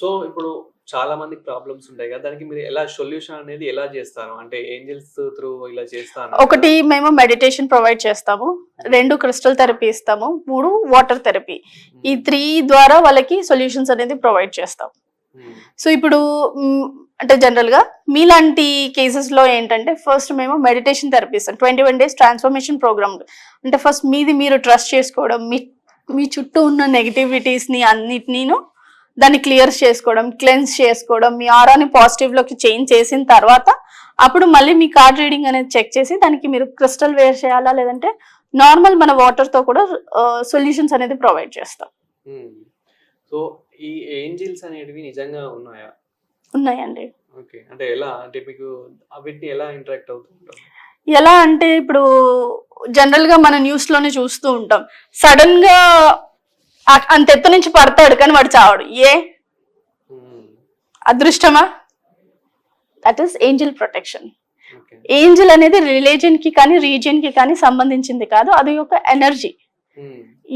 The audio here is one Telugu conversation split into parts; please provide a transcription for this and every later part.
సో ఇప్పుడు చాలా మందికి ప్రాబ్లమ్స్ ఉంటాయి కదా దానికి మీరు ఎలా సొల్యూషన్ అనేది ఎలా చేస్తారు? అంటే ఏంజల్స్ త్రూ ఇలా చేస్తాను. ఒకటి మేము మెడిటేషన్ ప్రొవైడ్ చేస్తాము రెండు క్రిస్టల్ థెరపీ ఇస్తాము మూడు వాటర్ థెరపీ. ఈ త్రీ ద్వారా వాళ్ళకి సొల్యూషన్స్ అనేది ప్రొవైడ్ చేస్తాం. సో ఇప్పుడు అంటే జనరల్గా మీలాంటి కేసెస్లో ఏంటంటే ఫస్ట్ మేము మెడిటేషన్ థెరపీ ఇస్తాం. Twenty one days transformation programme. అంటే ఫస్ట్ మీది మీరు ట్రస్ట్ చేసుకోవడం మీ మీ చుట్టూ ఉన్న నెగిటివిటీస్ని అన్నిటినీను దాన్ని క్లియర్ చేసుకోవడం క్లెన్స్ చేసుకోవడం మీ ఆరాని పాజిటివ్లోకి చేంజ్ చేసిన తర్వాత అప్పుడు మళ్ళీ మీ కార్డ్ రీడింగ్ అనేది చెక్ చేసి దానికి మీరు క్రిస్టల్ వేర్ చేయాలా లేదంటే నార్మల్ మన వాటర్తో కూడా సొల్యూషన్స్ అనేది ప్రొవైడ్ చేస్తాం. సో ఈ ఏంజిల్స్ అనేటివి నిజంగా ఉన్నాయా? ఉన్నాయండి. ఓకే అంటే ఎలా? అంటే మీకు వీటిని ఎలా ఇంటరాక్ట్ అవుతుంటారు ఎలా అంటే ఇప్పుడు జనరల్గా మన న్యూస్లోనే చూస్తూ ఉంటాం. సడన్గా ఆ- అంత ఎత్తు నుంచి పడతాడు కానీ వాడు చావడు. ఏ? అదృష్టమా? That is angel protection angel అనేది రిలీజియన్కి కానీ రీజియన్కి కానీ సంబంధించింది కాదు. అది ఒక ఎనర్జీ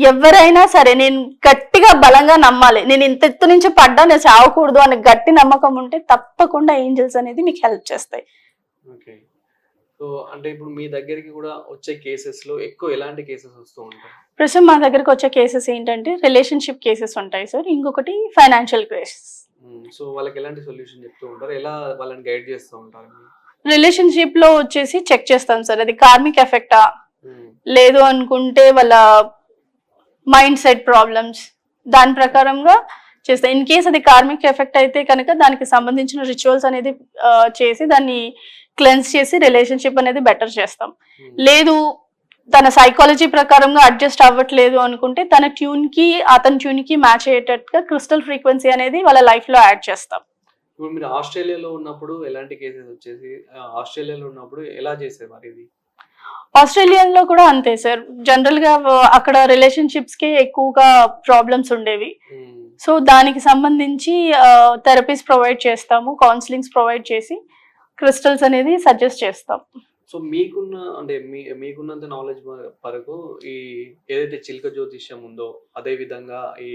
ఎవరైనా సరే నేను గట్టిగా బలంగా నమ్మాలి. నేను ఇంత ఎత్తు నుంచి పడ్డా నేను చావకూడదు అనే గట్టి నమ్మకం ఉంటే తప్పకుండా ఏంజల్స్ అనేది మీకు హెల్ప్ చేస్తాయి. సో అంటే ఇప్పుడు మీ దగ్గరికి కూడా వచ్చే కేసెస్లో ఎక్కువ ఎలాంటి కేసెస్ వస్తూ ఉంటాయి? ప్రస్తుతం మా దగ్గరకు వచ్చే కేసెస్ ఏంటంటే రిలేషన్షిప్ కేసెస్ ఉంటాయి సార్ ఇంకొకటి ఫైనాన్షియల్ కేసెస్ సో వాళ్ళకి ఎలాంటి సొల్యూషన్ చెప్తూ ఉంటారు? ఎలా వాళ్ళని గైడ్ చేస్తూ ఉంటారు? రిలేషన్షిప్లో వచ్చేసి చెక్ చేస్తాం సార్ అది కార్మిక్ ఎఫెక్టా మ్మ్. లేదు అనుకుంటే వాళ్ళ మైండ్ సెట్ ప్రాబ్లమ్స్ దాని ప్రకారంగా చేస్తాం. ఇన్ కేస్ అది కార్మిక్ ఎఫెక్ట్ అయితే కనుక దానికి సంబంధించిన రిచువల్స్ అనేది చేసి దాన్ని క్లెన్స్ చేసి రిలేషన్షిప్ అనేది బెటర్ చేస్తాం. మ్మ్. లేదు తన సైకాలజీ ప్రకారంగా అడ్జస్ట్ అవ్వట్లేదు అనుకుంటే తన ట్యూన్కి అతని ట్యూన్కి మ్యాచ్ అయ్యేటట్టుగా క్రిస్టల్ ఫ్రీక్వెన్సీ అనేది వాళ్ళ లైఫ్లో యాడ్ చేస్తాం. ఇప్పుడు మీరు ఆస్ట్రేలియాలో ఉన్నప్పుడు ఎలాంటి కేసెస్ వచ్చేసి ఆస్ట్రేలియాలో ఉన్నప్పుడు ఎలా ఇది? ఆస్ట్రేలియాలో కూడా అంతే సార్. జనరల్గా అక్కడ రిలేషన్షిప్స్కి ఎక్కువగా ప్రాబ్లమ్స్ ఉండేవి. సో దానికి సంబంధించి థెరపీస్ ప్రొవైడ్ చేస్తాము కౌన్సిలింగ్స్ ప్రొవైడ్ చేసి క్రిస్టల్స్ అనేది సజెస్ట్ చేస్తాం. సో మీకున్న అంటే మీ మీకున్నంత నాలెడ్జ్ వరకు ఈ ఏదైతే చిలుక జ్యోతిష్యం ఉందో అదే విధంగా ఈ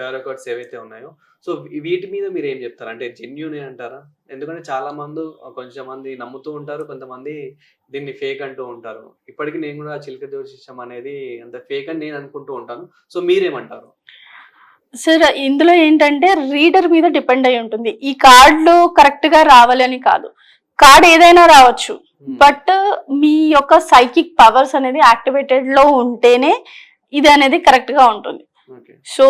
టారోకార్డ్స్ ఏవైతే ఉన్నాయో సో వీటి మీద మీరు ఏం చెప్తారు? అంటే జెన్యునే అంటారా? ఎందుకంటే చాలా మంది కొంచెం మంది నమ్ముతూ ఉంటారు కొంతమంది దీన్ని ఫేక్ అంటూ ఉంటారు. ఇప్పటికీ నేను కూడా చిలుక జ్యోతిష్యం అనేది అంత ఫేక్ అని నేను అనుకుంటూ ఉంటాను. సో మీరేమంటారు? సార్ ఇందులో ఏంటంటే రీడర్ మీద డిపెండ్ అయి ఉంటుంది. ఈ కార్డులో కరెక్ట్గా రావాలని కాదు. కార్డ్ ఏదైనా రావచ్చు. Hmm. బట్ మీ యొక్క సైకిక్ పవర్స్ అనేది యాక్టివేటెడ్లో ఉంటేనే ఇది అనేది కరెక్ట్గా ఉంటుంది. So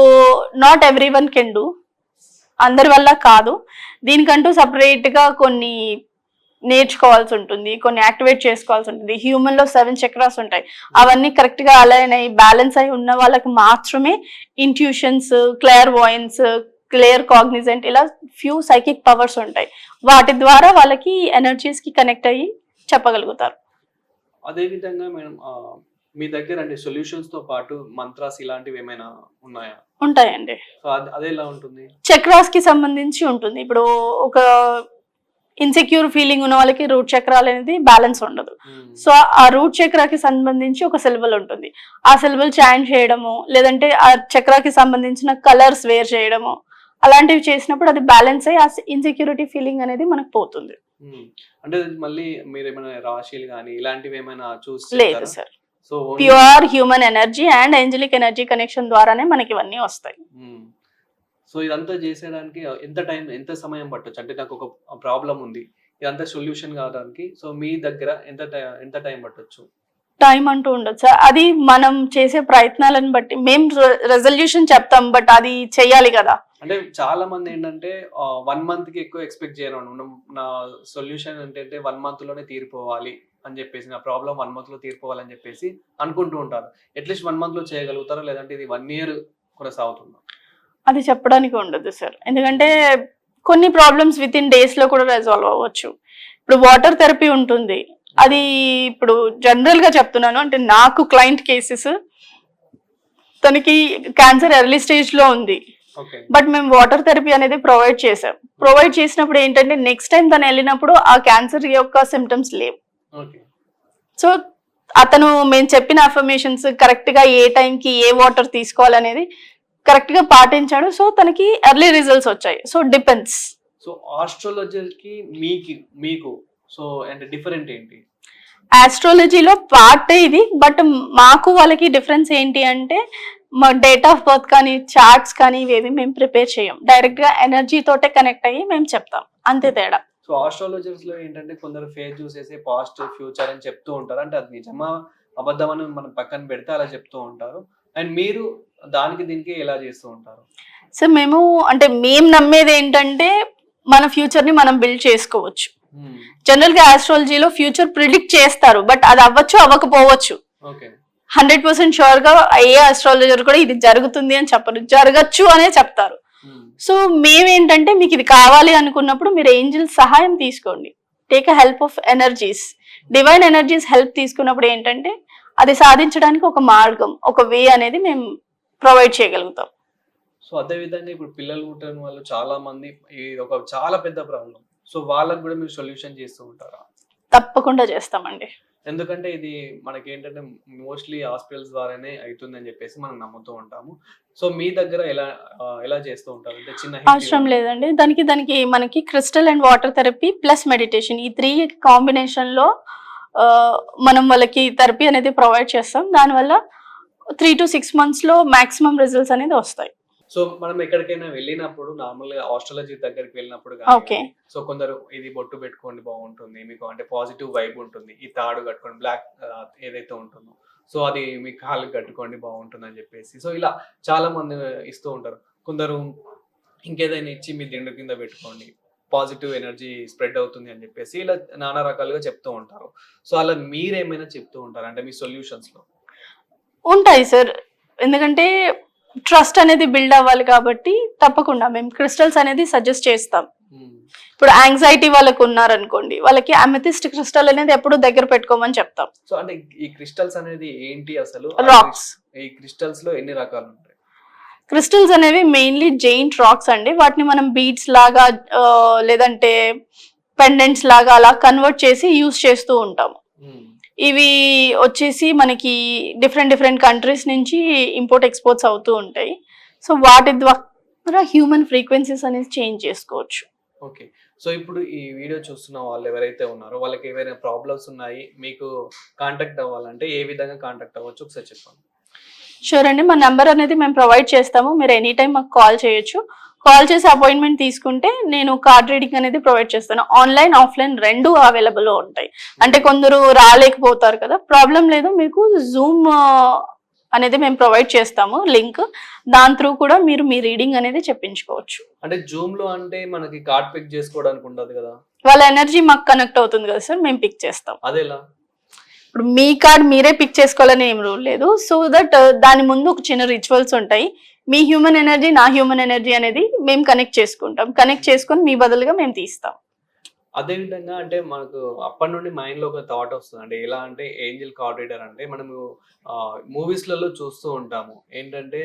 not everyone can do అందరి వల్ల కాదు. దీనికంటూ సపరేట్గా కొన్ని నేర్చుకోవాల్సి ఉంటుంది కొన్ని యాక్టివేట్ చేసుకోవాల్సి ఉంటుంది. హ్యూమన్లో సెవెన్ చక్రాస్ ఉంటాయి. అవన్నీ కరెక్ట్గా అలైన్ అయ్యి బ్యాలెన్స్ అయి ఉన్న వాళ్ళకి మాత్రమే intuitions clear veins clear Cognizant ఇలా ఫ్యూ సైకిక్ పవర్స్ ఉంటాయి. వాటి ద్వారా వాళ్ళకి ఎనర్జీస్కి కనెక్ట్ అయ్యి చెప్పగలుగుతారు. అదే విధంగా మేడం మీ దగ్గర అంటే సొల్యూషన్స్తో పాటు మంత్రాస్ ఇలాంటివి ఏమైనా ఉన్నాయా? ఉంటాయండి. అది ఎలా ఉంటుంది? చక్రాస్కి సంబంధించి ఉంటుంది. ఇప్పుడు ఒక ఇన్సెక్యూర్ ఫీలింగ్ ఉన్న వాళ్ళకి రూట్ చక్రాలు అనేది బ్యాలెన్స్ ఉండదు. మ్మ్. సో ఆ రూట్ చక్రాకి సంబంధించి ఒక సిలబల్ ఉంటుంది. ఆ సిలబల్ చాంట్ చేయడము లేదంటే ఆ చక్రాకి సంబంధించిన కలర్స్ వేర్ చేయడము అలాంటివి చేసినప్పుడు అది బ్యాలెన్స్ అయ్యి ఆ ఇన్సెక్యూరిటీ ఫీలింగ్ అనేది మనకు పోతుంది. మ్మ్. అంటే మళ్ళీ మీరు ఏమైనా రాశిలు కానీ ఇలాంటివి ఏమైనా చూసి లేదు sir. Pure human energy and angelic energy connection ద్వారానే మనకి ఇవన్నీ వస్తాయి. సో ఇదంతా చేసేయడానికి ఎంత టైం ఎంత సమయం పట్టొచ్చు? అంటే నాకు ఒక ప్రాబ్లం ఉంది. ఇదంతా సొల్యూషన్ కావడానికి. సో మీ దగ్గర ఎంత ఎంత టైం పట్టొచ్చు? టైం అంటూ ఉండదు సార్ అది మనం చేసే ప్రయత్నాలను బట్టి మేము రెజల్యూషన్ చెప్తాం బట్ అది చెయ్యాలి కదా. అంటే చాలా మంది ఏంటంటే వన్ మంత్కి ఎక్కువ ఎక్స్పెక్ట్ చేయరు నా- నా సొల్యూషన్ ఏంటంటే వన్ మంత్లోనే తీరిపోవాలి అని చెప్పేసి నా ప్రాబ్లం వన్ మంత్లో తీరిపోవాలని చెప్పేసి అనుకుంటూ ఉంటారు. అట్లీస్ట్ వన్ మంత్లో చేయగలుగుతారా? లేదంటే ఇది వన్ ఇయర్ కొనసాగుతుందా? అది చెప్పడానికి ఉండదు సార్ ఎందుకంటే కొన్ని ప్రాబ్లమ్స్ విత్ ఇన్ డేస్లో కూడా రెజాల్వ్ అవ్వచ్చు. ఇప్పుడు వాటర్ థెరపీ ఉంటుంది. అది ఇప్పుడు జనరల్గా చెప్తున్నాను. అంటే నాకు క్లయింట్ కేసెస్ తనకి క్యాన్సర్ ఎర్లీ స్టేజ్లో ఉంది. బట్ మేము వాటర్ థెరపీ అనేది ప్రొవైడ్ చేసాం ప్రొవైడ్ చేసినప్పుడు ఏంటంటే నెక్స్ట్ టైం తను వెళ్ళినప్పుడు ఆ క్యాన్సర్ యొక్క సిమ్టమ్స్ లేవు. సో అతను మేము చెప్పిన అఫర్మేషన్స్ కరెక్ట్గా ఏ టైంకి ఏ వాటర్ తీసుకోవాలనేది కరెక్ట్గా పాటించాడు. సో తనకి ఎర్లీ రిజల్ట్స్ వచ్చాయి. సో డిపెండ్స్ సో ఆస్ట్రాలజర్కి మీకు మీకు సో అంటే డిఫరెంట్ ఏంటి? ఆస్ట్రాలజీలో పార్ట్ ఇది బట్ మాకు వాళ్ళకి డిఫరెన్స్ ఏంటి అంటే మా డేట్ ఆఫ్ బర్త్ కానీ చార్ట్స్ కానీ ఇవేవి మేము ప్రిపేర్ చేయం. డైరెక్ట్గా ఎనర్జీ తోటే కనెక్ట్ అయ్యి మేము చెప్తాం. అంతే తేడా. సో ఆస్ట్రాలజర్స్లో ఏంటంటే కొందరు ఫేస్ చూసేసి పాస్ట్ ఫ్యూచర్ అని చెప్తూ ఉంటారు. అంటే అది నిజమా అబద్ధం అని మనం పక్కన పెడితే అలా చెప్తూ ఉంటారు. అండ్ మీరు దానికి దీనికి ఎలా చేస్తూ ఉంటారు? సో మేము అంటే మేము నమ్మేది ఏంటంటే మన ఫ్యూచర్ని మనం బిల్డ్ చేసుకోవచ్చు. జనరల్గా ఆస్ట్రాలజీలో ఫ్యూచర్ ప్రిడిక్ట్ చేస్తారు బట్ అది అవ్వచ్చు అవ్వకపోవచ్చు. హండ్రెడ్ పర్సెంట్ షూర్గా ఏ ఆస్ట్రాలజర్ కూడా ఇది జరుగుతుంది అని చెప్పరు జరగచ్చు అనే చెప్తారు. సో మేమేంటంటే మీకు ఇది కావాలి అనుకున్నప్పుడు మీరు ఏంజిల్ సహాయం తీసుకోండి. Take a help of energies divine energies help తీసుకున్నప్పుడు ఏంటంటే అది సాధించడానికి ఒక మార్గం ఒక వే అనేది మేము ప్రొవైడ్ చేయగలుగుతాం. సో అదే విధంగా ఇప్పుడు పిల్లలు పుట్టిన వాళ్ళు చాలా మంది ఇది ఒక చాలా పెద్ద ప్రాబ్లం సో వాళ్ళకి కూడా మీరు సొల్యూషన్ చేస్తూ ఉంటారా? తప్పకుండా చేస్తామండి. ఎందుకంటే ఇది మనకి ఏంటంటే మోస్ట్లీ హాస్పిటల్స్ ద్వారానే అవుతుందని చెప్పేసి మనం నమ్ముతూ ఉంటాము. సో మీ దగ్గర ఎలా ఎలా చేస్తూ ఉంటారు? అంటే చిన్న అవసరం లేదండి. దానికి దానికి మనకి crystal and water therapy plus meditation. ఈ త్రీ కాంబినేషన్లో మనం వాళ్ళకి థెరపీ అనేది ప్రొవైడ్ చేస్తాం. దానివల్ల త్రీ టు సిక్స్ మంత్స్లో మాక్సిమం రిజల్ట్స్ అనేది వస్తాయి. సో మనం ఎక్కడికైనా వెళ్ళినప్పుడు నార్మల్గా ఆస్ట్రాలజీ దగ్గరికి వెళ్ళినప్పుడు. సో కొందరు ఇది బొట్టు పెట్టుకోండి బాగుంటుంది మీకు అంటే పాజిటివ్ వైబ్ ఉంటుంది ఈ తాడు కట్టుకోండి బ్లాక్ ఏదైతే ఉంటుందో. సో అది మీ కాళ్ళకి కట్టుకోండి బాగుంటుంది అని చెప్పేసి. సో ఇలా చాలా మంది ఇస్తూ ఉంటారు. కొందరు ఇంకేదైనా ఇచ్చి మీ దిండు కింద పెట్టుకోండి పాజిటివ్ ఎనర్జీ స్ప్రెడ్ అవుతుంది అని చెప్పేసి ఇలా నానా రకాలుగా చెప్తూ ఉంటారు. సో అలా మీరేమైనా చెప్తూ ఉంటారు? అంటే మీ సొల్యూషన్స్లో ఉంటాయి సార్. ఎందుకంటే ట్రస్ట్ అనేది బిల్డ్ అవ్వాలి కాబట్టి తప్పకుండా మేము క్రిస్టల్స్ అనేది సజెస్ట్ చేస్తాం. ఇప్పుడు యాంగ్జైటీ వాళ్ళకు ఉన్నారనుకోండి వాళ్ళకి అమెథిస్ట్ క్రిస్టల్ అనేది ఎప్పుడు దగ్గర పెట్టుకోమని చెప్తాం. సో అంటే ఈ క్రిస్టల్స్ అనేది ఏంటి అసలు? రాక్స్ ఈ క్రిస్టల్స్లో ఎన్ని రకాలు ఉంటాయి? క్రిస్టల్స్ అనేవి మెయిన్లీ జైంట్ రాక్స్ అండి. వాటిని మనం బీడ్స్ లాగా లేదంటే పెండెంట్స్ లాగా అలా కన్వర్ట్ చేసి యూస్ చేస్తూ ఉంటాం మ్మ్. ఇవి వచ్చేసి మనకి డిఫరెంట్ డిఫరెంట్ కంట్రీస్ నుంచి ఇంపోర్ట్ ఎక్స్పోర్ట్స్ అవుతూ ఉంటాయి. సో వాటి ద్వారా హ్యూమన్ ఫ్రీక్వెన్సీస్ అనేది చేంజ్ చేసుకోవచ్చు. ఓకే సో ఇప్పుడు ఈ వీడియో చూస్తున్న వాళ్ళు ఎవరైతే ఉన్నారో వాళ్ళకి ఏవైనా ప్రాబ్లమ్స్ ఉన్నాయి మీకు కాంటాక్ట్ అవ్వాలంటే ఏ విధంగా కాంటాక్ట్ అవ్వచ్చు? ఒకసారి చెప్పండి. షూర్ అండి. మా నెంబర్ అనేది మేము ప్రొవైడ్ చేస్తాము. మీరు ఎనీ టైం మాకు కాల్ చేయొచ్చు. కాల్ చేసి అపాయింట్మెంట్ తీసుకుంటే నేను కార్డ్ రీడింగ్ అనేది ప్రొవైడ్ చేస్తాను. ఆన్లైన్ ఆఫ్లైన్ రెండు అవైలబుల్ ఉంటాయి. అంటే కొందరు రాలేకపోతారు కదా. ప్రాబ్లం లేదు. మీకు జూమ్ అనేది మేము ప్రొవైడ్ చేస్తాము లింక్. దాని త్రూ కూడా మీరు మీ రీడింగ్ అనేది చెప్పించుకోవచ్చు. అంటే జూమ్లో అంటే మనకి కార్డ్ పిక్ చేసుకోవడానికి ఉండదు కదా? వాళ్ళ ఎనర్జీ మాకు కనెక్ట్ అవుతుంది కదా సార్. మేము పిక్ చేస్తాం. అదేలా? ఇప్పుడు మీ కార్డ్ మీరే పిక్ చేసుకోవాలని ఏం రూల్ లేదు. సో దట్ దాని ముందు ఒక చిన్న రిచువల్స్ ఉంటాయి. మీ హ్యూమన్ ఎనర్జీ నా హ్యూమన్ ఎనర్జీ అనేది మేము కనెక్ట్ చేసుకుంటాం. కనెక్ట్ చేసుకొని మీ బదులుగా మేము తీస్తాం. అదే విధంగా అంటే మనకు అప్పటి నుండి మైండ్లో ఒక థాట్ వస్తుంది. అంటే ఎలా అంటే ఏంజల్ కార్డ్ అంటే మనము మూవీస్లలో చూస్తూ ఉంటాము. ఏంటంటే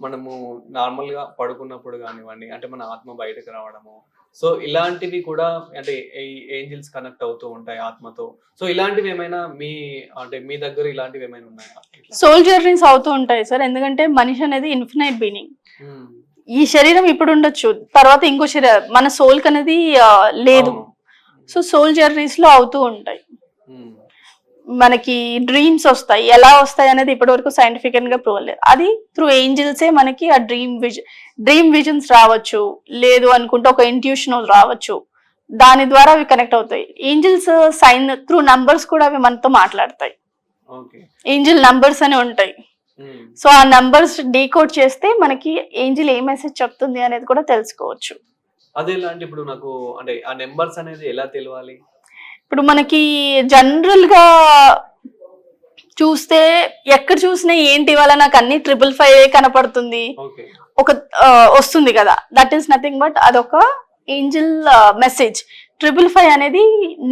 మనము నార్మల్గా పడుకున్నప్పుడు కానివ్వండి అంటే మన ఆత్మ బయటకు రావడము సో ఇలాంటివి కూడా అంటే ఏంజిల్స్ కనెక్ట్ అవుతూ ఉంటాయి ఆత్మతో సో ఇలాంటివి ఏమైనా మీ అంటే మీ దగ్గర ఇలాంటివి ఏమైనా ఉన్నాయా? సోల్ జర్నీస్ అవుతూ ఉంటాయి సార్ ఎందుకంటే మనిషి అనేది ఇన్ఫినైట్ బీనింగ్ మ్మ్. ఈ శరీరం ఇప్పుడు ఉండొచ్చు తర్వాత ఇంకో శరీరం మన సోల్ అనేది ఆ, లేదు. సో సోల్ జర్నీస్లో అవుతూ ఉంటాయి మ్మ్. మనకి డ్రీమ్స్ వస్తాయి. ఎలా వస్తాయి అనేది ఇప్పటి వరకు సైంటిఫిక్గా ప్రూవ్ లేదు అది త్రూ ఏంజిల్సే మనకి ఆ డ్రీమ్ విజన్ డ్రీమ్ విజన్స్ రావచ్చు. లేదు అనుకుంటే ఒక ఇంట్యూషన్ రావచ్చు. దాని ద్వారా అవి కనెక్ట్ అవుతాయి. ఏంజిల్స్ సైన్ త్రూ నంబర్స్ కూడా అవి మనతో మాట్లాడతాయి. ఏంజిల్ నంబర్స్ అని ఉంటాయి. మ్మ్. సో ఆ నంబర్స్ డీకోడ్ చేస్తే మనకి ఏంజిల్ ఏ మెసేజ్ చెప్తుంది అనేది కూడా తెలుసుకోవచ్చు. అదే ఇప్పుడు నాకు అంటే ఆ నెంబర్స్ అనేది ఎలా తెలియాలి? ఇప్పుడు మనకి జనరల్గా చూస్తే ఎక్కడ చూసినా ఏంటి ఇవాళ నాకు అన్ని ట్రిపుల్ ఫైవ్ కనపడుతుంది. ఒక వస్తుంది కదా. దట్ ఈస్ నథింగ్ బట్ అదొక ఏంజిల్ మెసేజ్ ట్రిపుల్ ఫైవ్ అనేది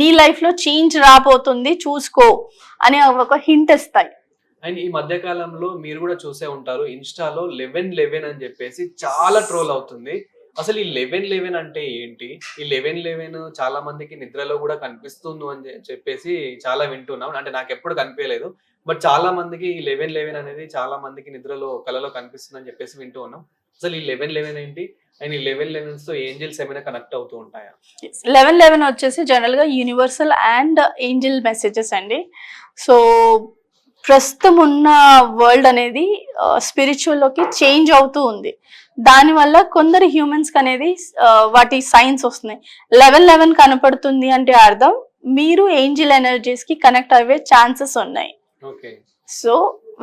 నీ లైఫ్లో చేంజ్ రాబోతుంది చూసుకో అని ఒక హింట్ ఇస్తాయి. అండ్ ఈ మధ్య కాలంలో మీరు కూడా చూసే ఉంటారు ఇన్స్టాలో లెవెన్ లెవెన్ అని చెప్పేసి చాలా ట్రోల్ అవుతుంది. అసలు ఈ లెవెన్ లెవెన్ అంటే ఏంటి? ఈ లెవెన్ లెవెన్ చాలా మందికి నిద్రలో కూడా కనిపిస్తుంది అని చెప్పేసి చాలా వింటున్నాం. అంటే నాకు ఎప్పుడు కనిపించలేదు బట్ చాలా మందికి ఈ లెవెన్ లెవెన్ అనేది చాలా మందికి నిద్రలో కలలో అని చెప్పేసి వింటూ ఉన్నాం. అసలు ఈ లెవెన్ లెవెన్ ఏంటి? అండ్ ఈ లెవెన్ లెవెన్స్తో ఏంజల్స్ ఏమైనా కనెక్ట్ అవుతూ ఉంటాయా? లెవెన్ లెవెన్ వచ్చేసి జనరల్గా యూనివర్సల్ అండ్ ఏంజిల్ మెసేజెస్ అండి. సో ప్రస్తుతం ఉన్న వరల్డ్ అనేది స్పిరిచువల్లోకి చేంజ్ అవుతూ ఉంది. దానివల్ల కొందరు హ్యూమన్స్కి అనేది వాటి సైన్స్ వస్తున్నాయి. లెవెన్ లెవెన్ కనపడుతుంది అంటే అర్థం మీరు ఏంజిల్ ఎనర్జీస్కి కనెక్ట్ అయ్యే ఛాన్సెస్ ఉన్నాయి. సో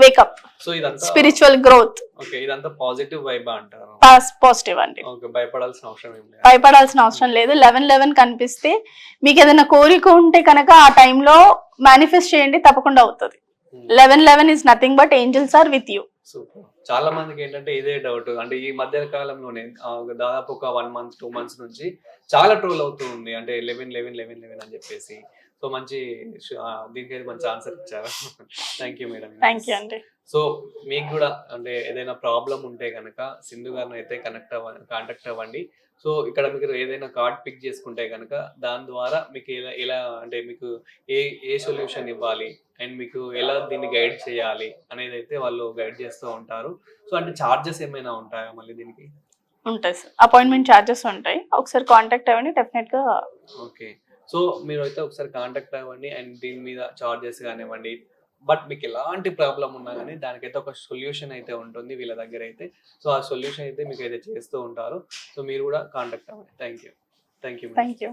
వేకప్ సో ఇదంతా స్పిరిచువల్ గ్రోత్ ఓకే ఇదంతా పాజిటివ్ వైబ్ అంటారు. పాజిటివ్ అండి. ఓకే భయపడాల్సిన అవసరం భయపడాల్సిన అవసరం లేదు. లెవెన్ లెవెన్ కనిపిస్తే మీకు ఏదైనా కోరిక ఉంటే కనుక ఆ టైంలో మేనిఫెస్ట్ చేయండి తప్పకుండా అవుతుంది. Eleven eleven is nothing but angels are with you super చాలా మందికి ఏంటంటే ఇదే డౌట్ అంటే ఈ మధ్య కాలంలోనే దాదాపు ఒక వన్ మంత్ టూ మంత్స్ నుంచి చాలా ట్రోల్ అవుతూ ఉంది. అంటే లెవెన్ లెవెన్ లెవెన్ లెవెన్ అని చెప్పేసి. సో మంచి ఆ, దీనికైతే మంచి ఆన్సర్ ఇచ్చారు. Thank you madam thank you అండి సో మీకు కూడా అంటే ఏదైనా ప్రాబ్లం ఉంటే కనుక సింధు గారిని అయితే కనెక్ట్ అవ్వ కాంటాక్ట్ అవ్వండి. సో ఇక్కడ మీకు ఏదైనా కార్డ్ పిక్ చేసుకుంటే కనుక దాని ద్వారా మీకు ఎలా ఎలా అంటే మీకు ఏ ఏ సొల్యూషన్ ఇవ్వాలి? అండ్ మీకు ఎలా దీన్ని గైడ్ చేయాలి? అనేది అయితే వాళ్ళు గైడ్ చేస్తూ ఉంటారు. సో అంటే ఛార్జెస్ ఏమైనా ఉంటాయా మళ్ళీ దీనికి? ఉంటాయి సార్. అపాయింట్మెంట్ ఛార్జెస్ ఉంటాయి. ఒకసారి కాంటాక్ట్ అవ్వండి డెఫినెట్గా ఓకే. సో మీరు అయితే ఒకసారి కాంటాక్ట్ అవ్వండి అండ్ దీని మీద చార్జెస్ కానివ్వండి బట్ మీకు ఎలాంటి ప్రాబ్లం ఉన్నా కానీ దానికైతే ఒక సొల్యూషన్ అయితే ఉంటుంది వీళ్ళ దగ్గర అయితే. సో ఆ సొల్యూషన్ అయితే మీకు అయితే చేస్తూ ఉంటారు. సో మీరు కూడా కాంటాక్ట్ అవ్వండి. Thank you thank you thank you